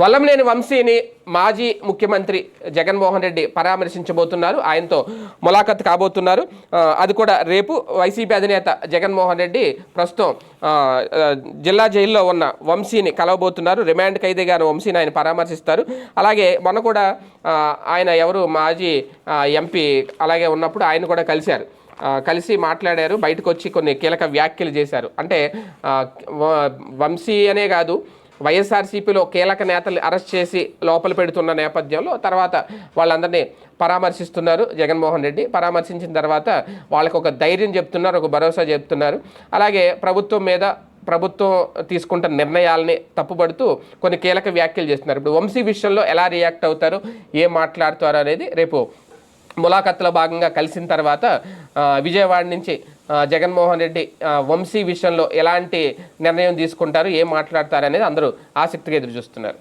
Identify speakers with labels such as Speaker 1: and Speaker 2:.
Speaker 1: వల్లంలేని వంశీని మాజీ ముఖ్యమంత్రి జగన్మోహన్ రెడ్డి పరామర్శించబోతున్నారు. ఆయనతో ములాఖత్ కాబోతున్నారు. అది కూడా రేపు వైసీపీ అధినేత జగన్మోహన్ రెడ్డి ప్రస్తుతం జిల్లా జైల్లో ఉన్న వంశీని కలవబోతున్నారు. రిమాండ్ ఖైదీగా వంశీని ఆయన పరామర్శిస్తారు. అలాగే మొన్న కూడా ఆయన ఎవరు మాజీ ఎంపీ అలాగే ఉన్నప్పుడు ఆయన కూడా కలిశారు. కలిసి మాట్లాడారు. బయటకు వచ్చి కొన్ని కీలక వ్యాఖ్యలు చేశారు. అంటే వంశీ అనే కాదు వైఎస్ఆర్సీపీలో కీలక నేతలు అరెస్ట్ చేసి లోపల పెడుతున్న నేపథ్యంలో తర్వాత వాళ్ళందరినీ పరామర్శిస్తున్నారు జగన్మోహన్ రెడ్డి. పరామర్శించిన తర్వాత వాళ్ళకి ఒక ధైర్యం చెప్తున్నారు ఒక భరోసా చెప్తున్నారు. అలాగే ప్రభుత్వం మీద ప్రభుత్వం తీసుకుంటున్న నిర్ణయాలని తప్పుపడుతూ కొన్ని కీలక వ్యాఖ్యలు చేస్తున్నారు. ఇప్పుడు వంశీ విషయంలో ఎలా రియాక్ట్ అవుతారు ఏం మాట్లాడుతారు అనేది రేపు ములాఖత్లో భాగంగా కలిసిన తర్వాత విజయవాడ నుంచి జగన్మోహన్ రెడ్డి వంశీ విషయంలో ఎలాంటి నిర్ణయం తీసుకుంటారు ఏం మాట్లాడతారు అనేది అందరూ ఆసక్తిగా ఎదురు చూస్తున్నారు